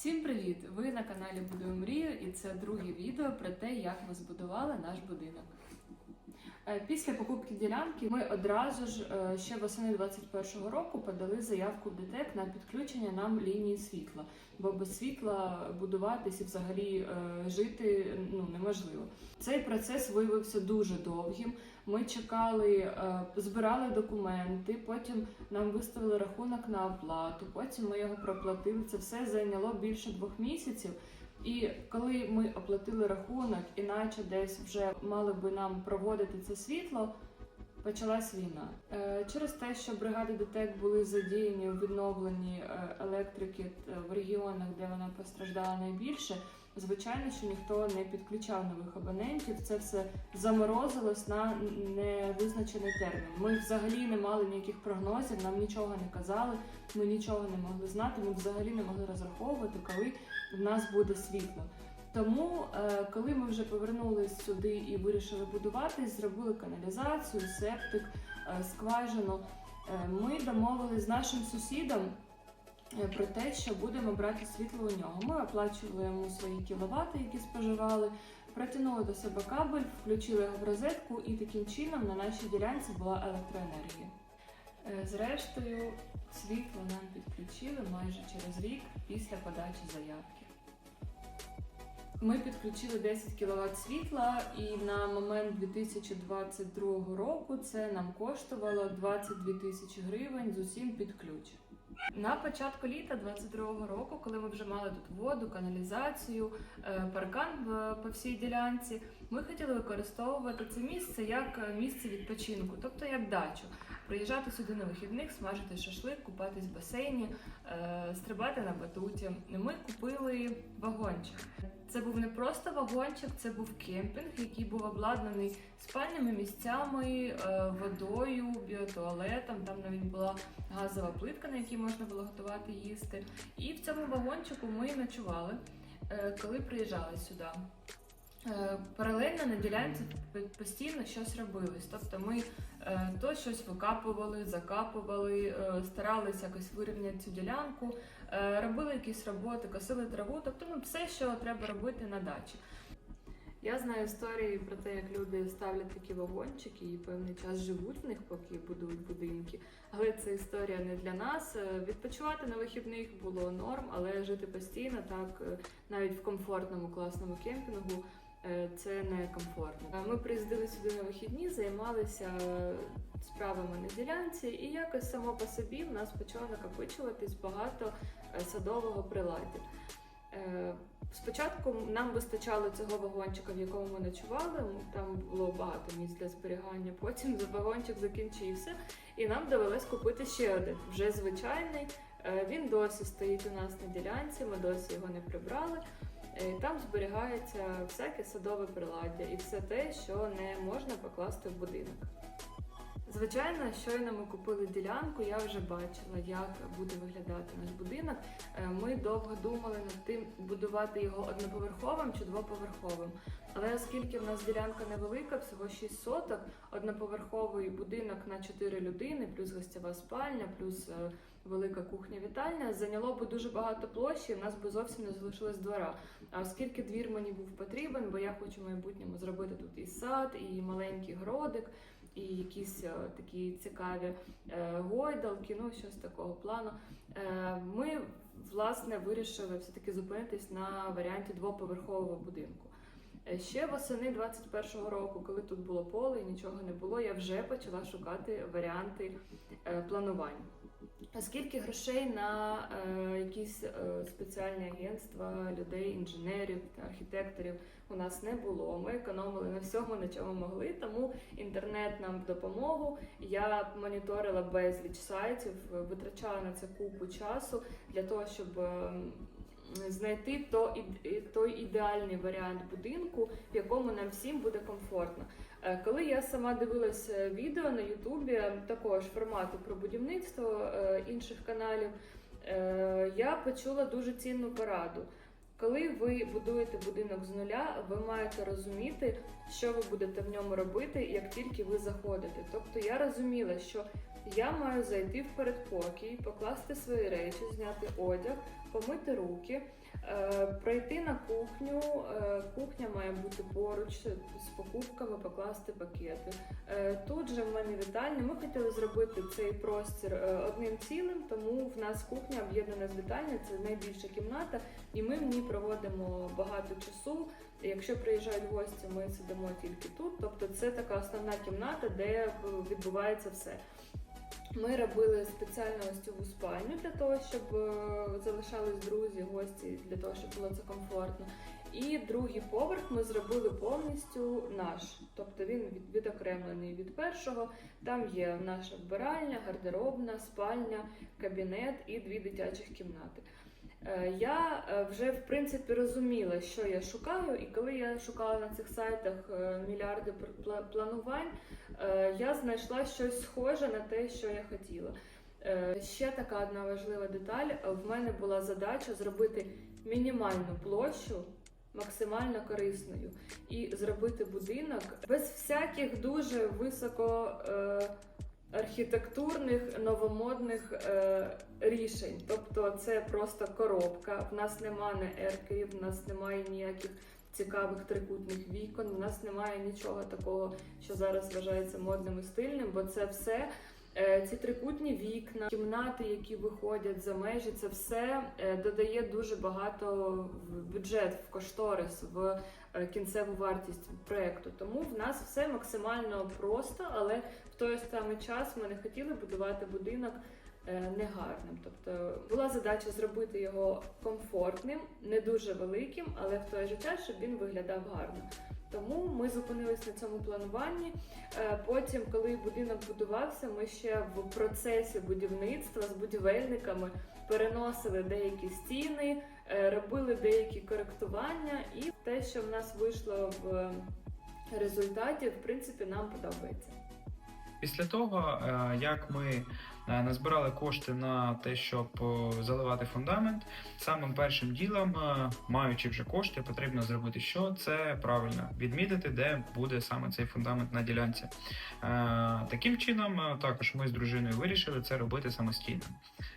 Всім привіт! Ви на каналі Будую мрію, і це друге відео про те, як ми збудували наш будинок. Е, Після покупки ділянки ми одразу ж е, ще восени 21-го року подали заявку в ДТЕК на підключення нам лінії світла, бо без світла будуватись і взагалі е, жити ну неможливо. Цей процес виявився дуже довгим. Ми чекали, е, збирали документи, потім нам виставили рахунок на оплату, потім ми його проплатили. Це все зайняло більше двох місяців. І коли ми оплатили рахунок, іначе десь вже мали би нам проводити це світло, почалась війна. Е, Через те, що бригади ДТЕК були задіяні у відновленні е, електрики в регіонах, де вона постраждала найбільше, звичайно, що ніхто не підключав нових абонентів. Це все заморозилось на невизначений термін. Ми взагалі не мали ніяких прогнозів, нам нічого не казали, ми нічого не могли знати. Ми взагалі не могли розраховувати, коли в нас буде світло. Тому, е, коли ми вже повернулись сюди і вирішили будуватись, зробили каналізацію, септик, е, скважину. е, Ми домовились з нашим сусідом про те, що будемо брати світло у нього. Ми оплачували йому свої кіловати, які споживали, протягнули до себе кабель, включили його в розетку, і таким чином на нашій ділянці була електроенергія. Е, Зрештою, світло нам підключили майже через рік після подачі заявки. Ми підключили 10 кВт світла, і на момент 2022 року це нам коштувало 22 тисячі гривень з усім під ключ. На початку літа 22-го року, коли ми вже мали тут воду, каналізацію, е, паркан по всій ділянці, ми хотіли використовувати це місце як е, місце відпочинку, тобто як дачу. Приїжджати сюди на вихідних, смажити шашлик, купатись в басейні, е, стрибати на батуті. Ми купили вагончик. Це був не просто вагончик, це був кемпінг, який був обладнаний спальними місцями, е, водою, біотуалетом. Там навіть була газова плитка, на якій можна було готувати їсти. І в цьому вагончику ми ночували, е, коли приїжджали сюди. Е, Паралельно на ділянці постійно щось робилось. Тобто ми е, то щось викапували, закапували, е, старалися якось вирівняти цю ділянку, робили якісь роботи, косили траву, тобто ну, все, що треба робити на дачі. Я знаю історії про те, як люди ставлять такі вагончики і певний час живуть в них, поки будують будинки. Але це історія не для нас. Відпочивати на вихідних було норм, але жити постійно, так навіть в комфортному класному кемпінгу. Е, Це не комфортно. Е, Ми приїздили сюди на вихідні, займалися е, справами на ділянці, і якось само по собі в нас почало накопичуватись багато садового приладдя. Спочатку нам вистачало цього вагончика, в якому ми ночували. Там було багато місць для зберігання. Потім вагончик закінчився, і нам довелось купити ще один, вже звичайний. Він досі стоїть у нас на ділянці, ми досі його не прибрали. Е, Там зберігається всяке садове приладдя і все те, що не можна покласти в будинок. Звичайно, щойно ми купили ділянку, я вже бачила, як буде виглядати наш будинок. Е, Ми довго думали над тим, будувати його одноповерховим чи двоповерховим. Але оскільки в нас ділянка невелика, всього 6 соток, одноповерховий будинок на 4 людини, плюс гостєва спальня, плюс е, велика кухня-вітальня, зайняло би дуже багато площі, в нас би зовсім не залишилось двора. А оскільки двір мені був потрібен, бо я хочу в майбутньому зробити тут і сад, і маленький городик, і якісь е, такі цікаві е, гойдалки, ну щось такого плану. Е, ми власне вирішили все-таки зупинитись на варіанті двоповерхового будинку. Ще восени 21-го року, коли тут було поле і нічого не було, я вже почала шукати варіанти е, планування. Оскільки грошей на е, якісь е, спеціальні агентства, людей, інженерів та архітекторів у нас не було. Ми економили на всьому, на чому могли. Тому інтернет нам в допомогу. Я моніторила безліч сайтів, витрачала на це купу часу для того, щоб. ем, Знайти то і- той ідеальний варіант будинку, в якому нам всім буде комфортно. Е, Коли я сама дивилася відео на Ютубі, також формату про будівництво е, інших каналів, е, я почула дуже цінну пораду. Коли ви будуєте будинок з нуля, ви маєте розуміти, що ви будете в ньому робити, як тільки ви заходите. Тобто я розуміла, що я маю зайти в передпокій, покласти свої речі, зняти одяг, помити руки, пройти на кухню. Е, Кухня має бути поруч з покупками, покласти пакети. Е, Тут же в мене вітальня. Ми хотіли зробити цей простір е, одним цілим, тому в нас кухня об'єднана з вітальнею, це найбільша кімната, і ми в ній проводимо багато часу. Якщо приїжджають гості, ми сидимо тільки тут. Тобто це така основна кімната, де е, відбувається все. Ми робили спеціально цю спальню для того, щоб е, залишались друзі, гості, для того, щоб було це комфортно. І другий поверх ми зробили повністю наш, тобто він від- відокремлений від першого. Там є наша вбиральня, гардеробна, спальня, кабінет і дві дитячих кімнати. Е, Я е, вже в принципі розуміла, що я шукаю, і коли я шукала на цих сайтах е, мільярди планувань, я знайшла щось схоже на те, що я хотіла. Ще така одна важлива деталь: в мене була задача зробити мінімальну площу. Максимально корисною і зробити будинок без всяких дуже високо е, архітектурних новомодних е, рішень. Тобто це просто коробка. В нас немає не еркерів, в нас немає ніяких цікавих трикутних вікон, в нас немає нічого такого, що зараз вважається модним і стильним, бо це все. е, Ці трикутні вікна, кімнати, які виходять за межі, це все е, додає дуже багато в бюджет, в кошторис, в кінцеву вартість проекту. Тому в нас все максимально просто, але в той самий час ми не хотіли будувати будинок е, негарним. Тобто була задача зробити його комфортним, не дуже великим, але в той же час, щоб він виглядав гарно. Тому ми зупинились на цьому плануванні. Е, Потім, коли будинок будувався, ми ще в процесі будівництва з будівельниками переносили деякі стіни, е, робили деякі коректування, і те, що в нас вийшло в результаті, в принципі, нам подобається. Після того, е, як ми назбирали кошти на те, щоб е, заливати фундамент, самим першим ділом, е, маючи вже кошти, потрібно зробити що? Це правильно відмітити, де буде саме цей фундамент на ділянці. Е, Таким чином, е, також ми з дружиною вирішили це робити самостійно.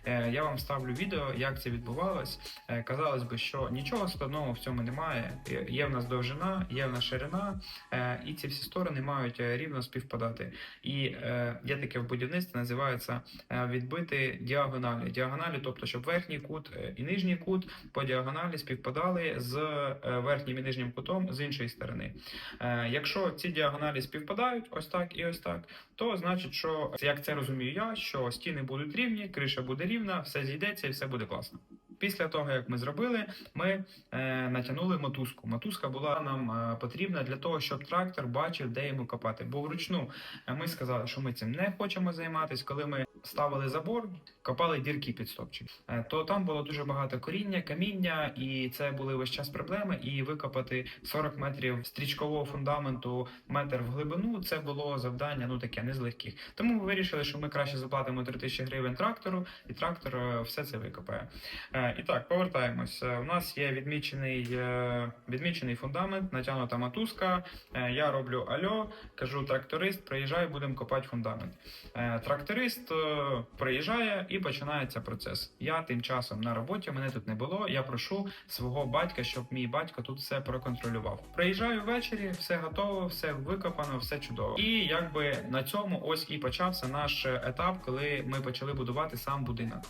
Е, Я вам ставлю відео, як це відбувалось. Е, Казалось би, що нічого складного в цьому немає. Є- в нас довжина, є в нас ширина, е, і ці всі сторони мають е, рівно співпадати. І е, є таке в будівництві, називається е, відбити діагоналі. Діагоналі, тобто, щоб верхній кут е, і нижній кут по діагоналі співпадали з е, верхнім і нижнім кутом з іншої сторони. Е, якщо ці діагоналі співпадають, ось так і ось так, то значить, що як це розумію я, що стіни будуть рівні, криша буде рівна, все зійдеться і все буде класно. Після того, як ми зробили, ми е, натягнули мотузку. Мотузка була нам е, потрібна для того, щоб трактор бачив, де йому копати. Бо вручну е, ми сказали, що ми цим не хочемо займатися. Коли ми ставили забор, копали дірки під стопчик, е, то там було дуже багато коріння, каміння, і це були весь час проблеми. І викопати 40 метрів стрічкового фундаменту, метр в глибину, це було завдання, ну таке не з легких. Тому ми вирішили, що ми краще заплатимо 3 тисячі гривень трактору, і трактор е, все це викопає. Е, І так, повертаємось. У нас є відмічений, відмічений фундамент, натягнута мотузка. Е, Я роблю альо, кажу тракторист, приїжджай, будемо копати фундамент. Тракторист приїжджає і починається процес. Я тим часом на роботі, мене тут не було. Я прошу свого батька, щоб мій батько тут все проконтролював. Приїжджаю ввечері, все готово, все викопано, все чудово. І якби на цьому ось і почався наш етап, коли ми почали будувати сам будинок.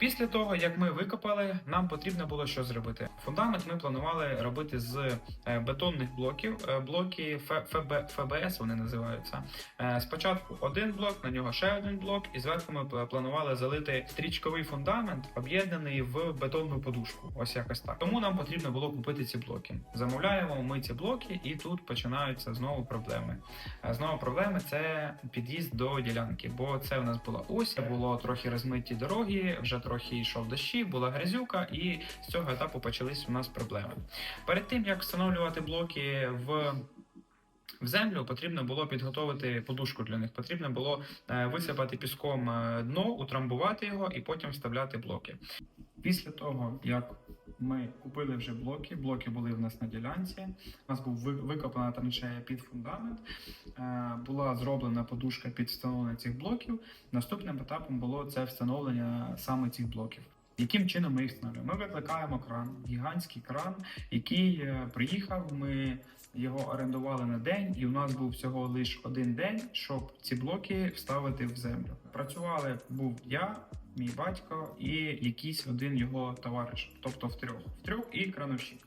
Після того, як ми викопали, нам потрібно було що зробити. Фундамент ми планували робити з е, бетонних блоків. Е, Блоки ФБ, ФБС вони називаються. Е, Спочатку один блок, на нього ще один блок, і зверху ми планували залити стрічковий фундамент, об'єднаний в бетонну подушку. Ось якось так. Тому нам потрібно було купити ці блоки. Замовляємо ми ці блоки, і тут починаються знову проблеми. Знову проблеми це під'їзд до ділянки, бо це у нас була ось, було трохи розмиті дороги, вже трохи йшов дощі, була грязюка, і з цього етапу почались у нас проблеми. Перед тим як встановлювати блоки в в землю потрібно було підготовити подушку для них. Потрібно було е, висипати піском е, дно, утрамбувати його і потім вставляти блоки. Після того, як ми купили вже блоки, блоки були в нас на ділянці. У нас був ви- викопана траншея під фундамент, е, була зроблена подушка під встановлення цих блоків. Наступним етапом було це встановлення саме цих блоків. Яким чином ми їх встановлюємо? Ми викликаємо кран, гігантський кран, який е, приїхав. Ми його орендували на день, і у нас був всього лише один день, щоб ці блоки вставити в землю. Працювали був я, мій батько і якийсь один його товариш, тобто в трьох, в трьох і крановщик.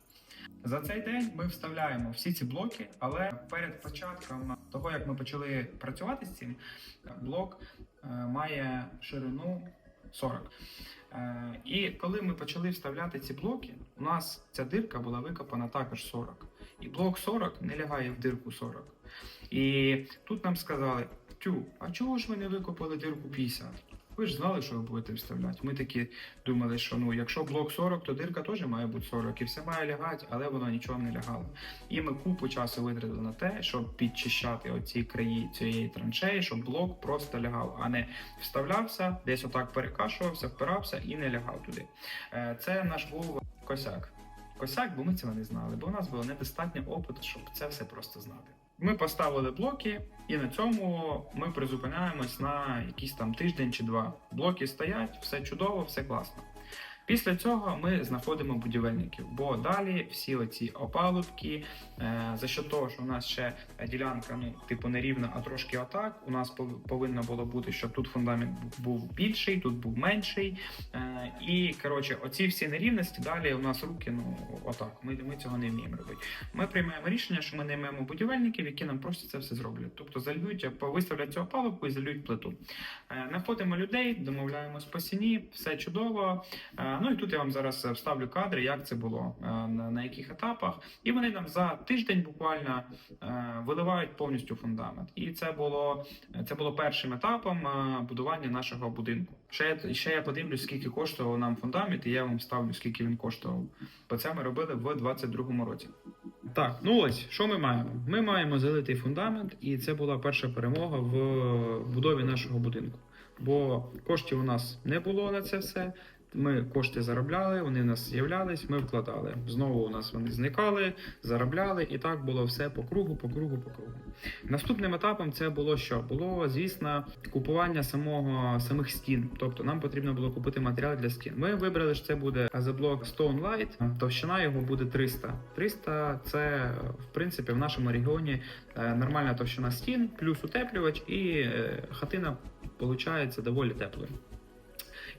За цей день ми вставляємо всі ці блоки, але перед початком того, як ми почали працювати з цим, блок е, має ширину 40. Е, І коли ми почали вставляти ці блоки, у нас ця дирка була викопана також 40. І блок 40 не лягає в дирку 40. І тут нам сказали: Тю, а чого ж ви не викопали дирку 50? Ви ж знали, що ви будете вставляти. Ми такі думали, що ну, якщо блок 40, то дирка теж має бути 40, і все має лягати, але воно нічого не лягало. І ми купу часу витратили на те, щоб підчищати оці краї цієї траншеї, щоб блок просто лягав, а не вставлявся, десь отак перекашувався, впирався і не лягав туди. Е, Це наш був косяк. Косяк, бо ми цього не знали, бо у нас було недостатньо опиту, щоб це все просто знати. Ми поставили блоки, і на цьому ми призупиняємось на якийсь там тиждень чи два. Блоки стоять, все чудово, все класно. Після цього ми знаходимо будівельників, бо далі всі оці опалубки, е, за що того, що у нас ще ділянка, ну, типу, не рівна, а трошки отак. У нас повинно було бути, щоб тут фундамент був більший, тут був менший. І коротше, оці всі нерівності далі у нас руки, ну отак. Ми, ми цього не вміємо робити. Ми приймаємо рішення, що ми наймемо будівельників, які нам просто це все зроблять. Тобто зальють, виставлять цю опалубку і зальють плиту. Е, Знаходимо людей, домовляємось по ціні, все чудово. Е, Ну і тут я вам зараз вставлю кадри, як це було, е, на, яких етапах. І вони нам за тиждень буквально виливають повністю фундамент. І це було, це було першим етапом будування нашого будинку. Ще, ще я подивлюсь, скільки коштував нам фундамент, і я вам ставлю, скільки він коштував. Бо це ми робили в 22-му році. Так, ну ось що ми маємо? Ми маємо залитий фундамент, і це була перша перемога в будові нашого будинку. Бо коштів у нас не було на це все. Ми кошти заробляли, вони в нас з'являлись, ми вкладали. Знову у нас вони зникали, заробляли, і так було все по кругу, по кругу, по кругу. Наступним етапом це було що? Було, звісно, купування самого самих стін. Тобто нам потрібно було купити матеріал для стін. Ми вибрали, що це буде газоблок Stone Light, товщина його буде 300. 300 це в принципі в нашому регіоні е, нормальна товщина стін, плюс утеплювач, і е, хатина виходить доволі теплою.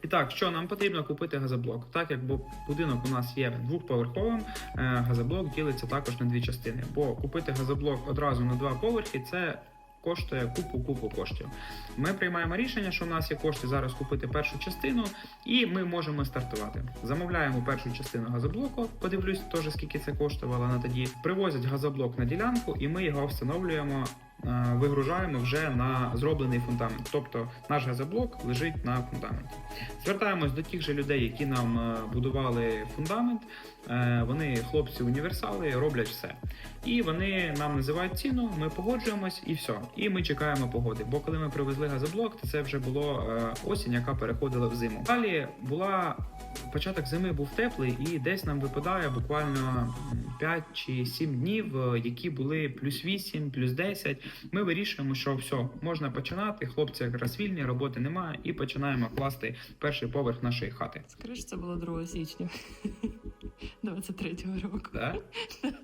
І так, що нам потрібно купити газоблок? Так як будинок у нас є двохповерховим, е, газоблок ділиться також на дві частини. Бо купити газоблок одразу на два поверхи це коштує купу купу коштів. Ми приймаємо рішення, що у нас є кошти зараз купити першу частину, і ми можемо стартувати. Замовляємо першу частину газоблоку. Подивлюсь, теж скільки це коштувало на тоді. Привозять газоблок на ділянку, і ми його встановлюємо. Е, Вигружаємо вже на зроблений фундамент, тобто наш газоблок лежить на фундаменті. Звертаємось до тих же людей, які нам е, будували фундамент. Е, Вони хлопці універсали, роблять все. І вони нам називають ціну, ми погоджуємось і все. І ми чекаємо погоди. Бо коли ми привезли газоблок, це вже було осінь, яка переходила в зиму. Далі була початок зими був теплий, і десь нам випадає буквально м, 5 чи 7 днів, які були плюс 8, плюс 10. Ми вирішуємо, що все, можна починати. Хлопці якраз вільні, роботи немає, і починаємо класти перший поверх нашої хати. Скажи, що це було 2 січня 23-го року. Так?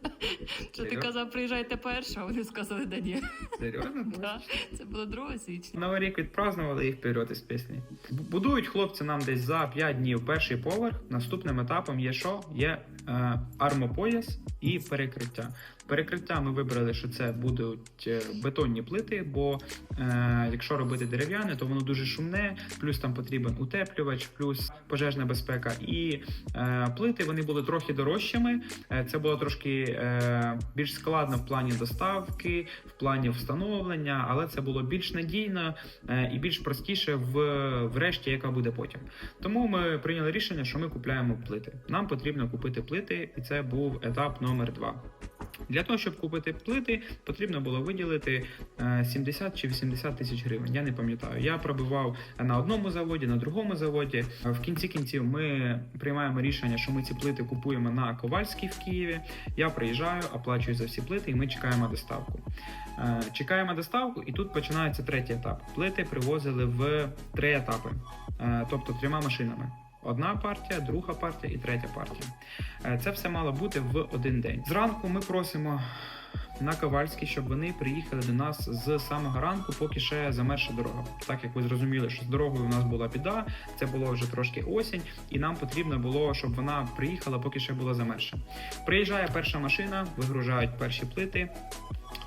Що ти казав, приїжджайте першого, вони сказали, да ні. Серйозно? Да, це було 2 січня. Новий рік відпразнували і вперед із пісні. Будують хлопці нам десь за 5 днів перший поверх. Наступним етапом є що? Є армопояс і перекриття. Перекриття ми вибрали, що це будуть е, бетонні плити, бо е, якщо робити дерев'яне, то воно дуже шумне, плюс там потрібен утеплювач, плюс пожежна безпека. І е, плити вони були трохи дорожчими. Е, Це було трошки е, більш складно в плані доставки, в плані встановлення, але це було більш надійно е, і більш простіше в, в решті, яка буде потім. Тому ми прийняли рішення, що ми купляємо плити. Нам потрібно купити плити, і це був етап номер два. Для того, щоб купити плити, потрібно було виділити е, 70 чи 80 тисяч гривень. Я не пам'ятаю. Я пробивав на одному заводі, на другому заводі. Е, В кінці кінців ми приймаємо рішення, що ми ці плити купуємо на Ковальській в Києві. Я приїжджаю, оплачую за всі плити, і ми чекаємо доставку. Е, Чекаємо доставку, і тут починається третій етап. Плити привозили в три етапи, е, тобто трьома машинами. Одна партія, друга партія і третя партія. Е, Це все мало бути в один день. Зранку ми просимо на Ковальський, щоб вони приїхали до нас з самого ранку, поки ще замерша дорога. Так як ви зрозуміли, що з дорогою у нас була біда, це було вже трошки осінь, і нам потрібно було, щоб вона приїхала, поки ще була замерша. Приїжджає перша машина, вигружають перші плити.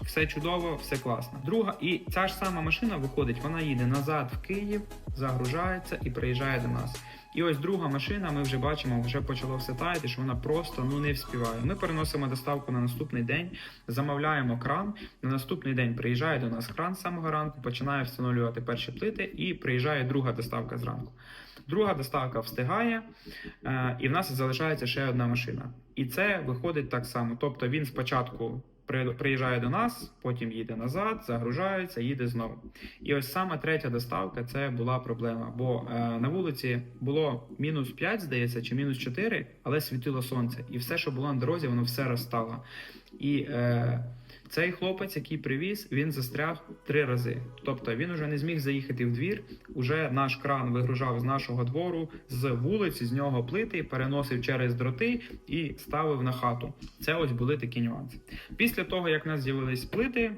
Все чудово, все класно. Друга, і ця ж сама машина виходить, вона їде назад в Київ, загружається і приїжджає до нас. І ось друга машина, ми вже бачимо, вже почало все таяти, що вона просто ну не вспіває. Ми переносимо доставку на наступний день, замовляємо кран. На наступний день приїжджає до нас кран з самого ранку, починає встановлювати перші плити, і приїжджає друга доставка зранку. Друга доставка встигає, е, і в нас залишається ще одна машина. І це виходить так само. Тобто він спочатку приїжджає до нас, потім їде назад, загружається, їде знову. І ось саме третя доставка це була проблема. Бо е, на вулиці було мінус 5, здається, чи мінус 4, але світило сонце. І все, що було на дорозі, воно все розстало. І е, цей хлопець, який привіз, він застряг три рази. Тобто він уже не зміг заїхати в двір. Уже наш кран вигружав з нашого двору, з вулиці, з нього плити, переносив через дроти і ставив на хату. Це ось були такі нюанси. Після того, як в нас з'явились плити,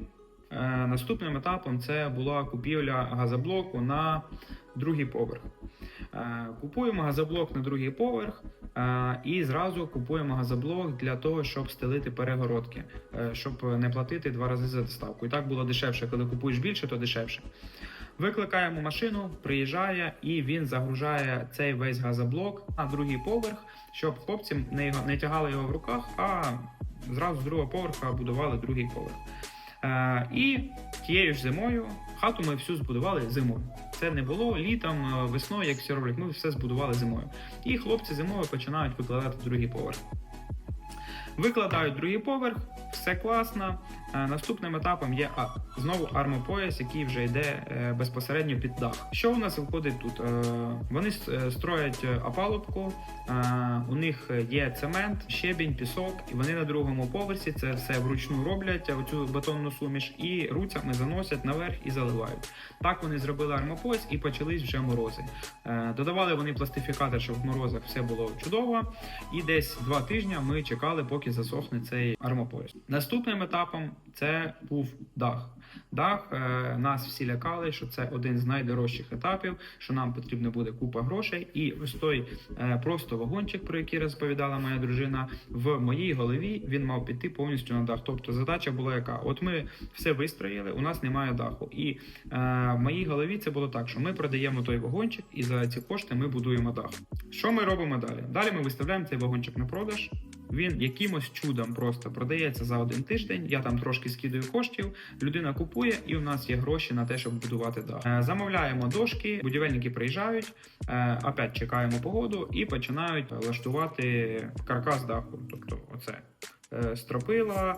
наступним етапом це була купівля газоблоку на другий поверх. Е, Купуємо газоблок на другий поверх е, і зразу купуємо газоблок для того, щоб стелити перегородки, е, щоб не платити два рази за доставку. І так було дешевше. Коли купуєш більше, то дешевше. Викликаємо машину, приїжджає і він загружає цей весь газоблок на другий поверх, щоб хлопці не, не тягали його в руках, а зразу з другого поверха будували другий поверх. Е, і тією ж зимою хату ми всю збудували зимою. Це не було літом, е, весною, як всі роблять. Ми все збудували зимою. І хлопці зимою починають викладати другий поверх. Викладають другий поверх, все класно. Е, Наступним етапом є а, знову армопояс, який вже йде е, безпосередньо під дах. Що у нас виходить тут? Е, Вони строять опалубку, у них є цемент, щебінь, пісок, і вони на другому поверсі це все вручну роблять, оцю бетонну суміш, і руцями заносять наверх і заливають. Так вони зробили армопояс і почались вже морози. Додавали вони пластифікатор, щоб в морозах все було чудово. І десь два тижні ми чекали, поки засохне цей армопояс. Наступним етапом це був дах. Дах е, нас всі лякали, що це один з найдорожчих етапів, що нам потрібно буде купа грошей. І ось той е, просто вагончик, про який розповідала моя дружина, в моїй голові він мав піти повністю на дах. Тобто задача була яка: от ми все вистроїли, у нас немає даху. І е, в моїй голові це було так, що ми продаємо той вагончик, і за ці кошти ми будуємо дах. Що ми робимо далі? Далі ми виставляємо цей вагончик на продаж. Він якимось чудом просто продається за один тиждень. Я там трошки скидаю коштів. Людина купує, і у нас є гроші на те, щоб будувати дах. Е, Замовляємо дошки, будівельники приїжджають, е, опять чекаємо погоду і починають влаштувати каркас даху. Тобто, оце. е, Стропила,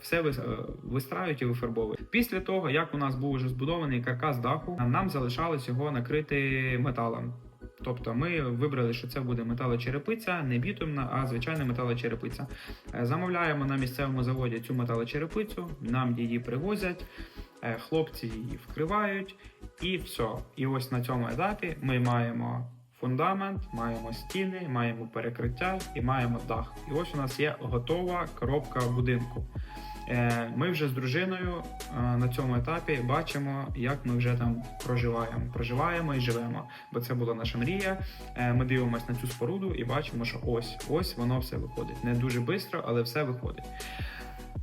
все вис- вистраюють і вифарбовують. Після того, як у нас був вже збудований каркас даху, нам залишалось його накрити металом. Тобто ми вибрали, що це буде металочерепиця, не бітумна, а звичайна металочерепиця. Е, Замовляємо на місцевому заводі цю металочерепицю, нам її привозять, е, хлопці її вкривають, і все. І ось на цьому етапі ми маємо фундамент, маємо стіни, маємо перекриття і маємо дах. І ось у нас є готова коробка будинку. Е, Ми вже з дружиною е, на цьому етапі бачимо, як ми вже там проживаємо. Проживаємо і живемо, бо це була наша мрія. Е, Ми дивимося на цю споруду і бачимо, що ось ось воно все виходить. Не дуже швидко, але все виходить.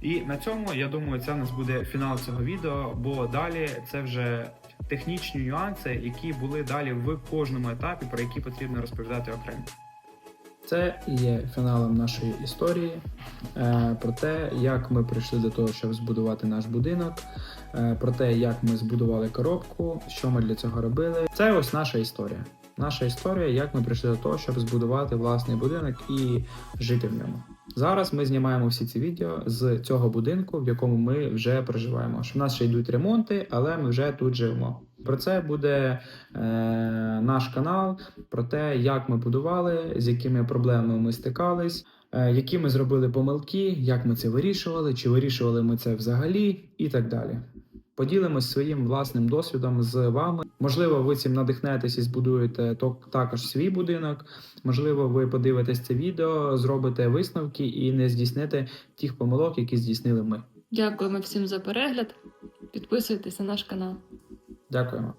І на цьому я думаю, це в нас буде фінал цього відео, бо далі це вже технічні нюанси, які були далі в кожному етапі, про які потрібно розповідати окремо. Це є фіналом нашої історії е, про те, як ми прийшли до того, щоб збудувати наш будинок, е, про те, як ми збудували коробку, що ми для цього робили. Це ось наша історія. Наша історія, як ми прийшли до того, щоб збудувати власний будинок і жити в ньому. Зараз ми знімаємо всі ці відео з цього будинку, в якому ми вже проживаємо. Що в нас ще йдуть ремонти, але ми вже тут живемо. Про це буде е, наш канал, про те, як ми будували, з якими проблемами ми стикались, е, які ми зробили помилки, як ми це вирішували, чи вирішували ми це взагалі, і так далі. Поділимось своїм власним досвідом з вами. Можливо, ви цим надихнетесь і збудуєте також свій будинок. Можливо, ви подивитесь це відео, зробите висновки і не здійсните тих помилок, які здійснили ми. Дякуємо всім за перегляд. Підписуйтесь на наш канал. Дякуємо.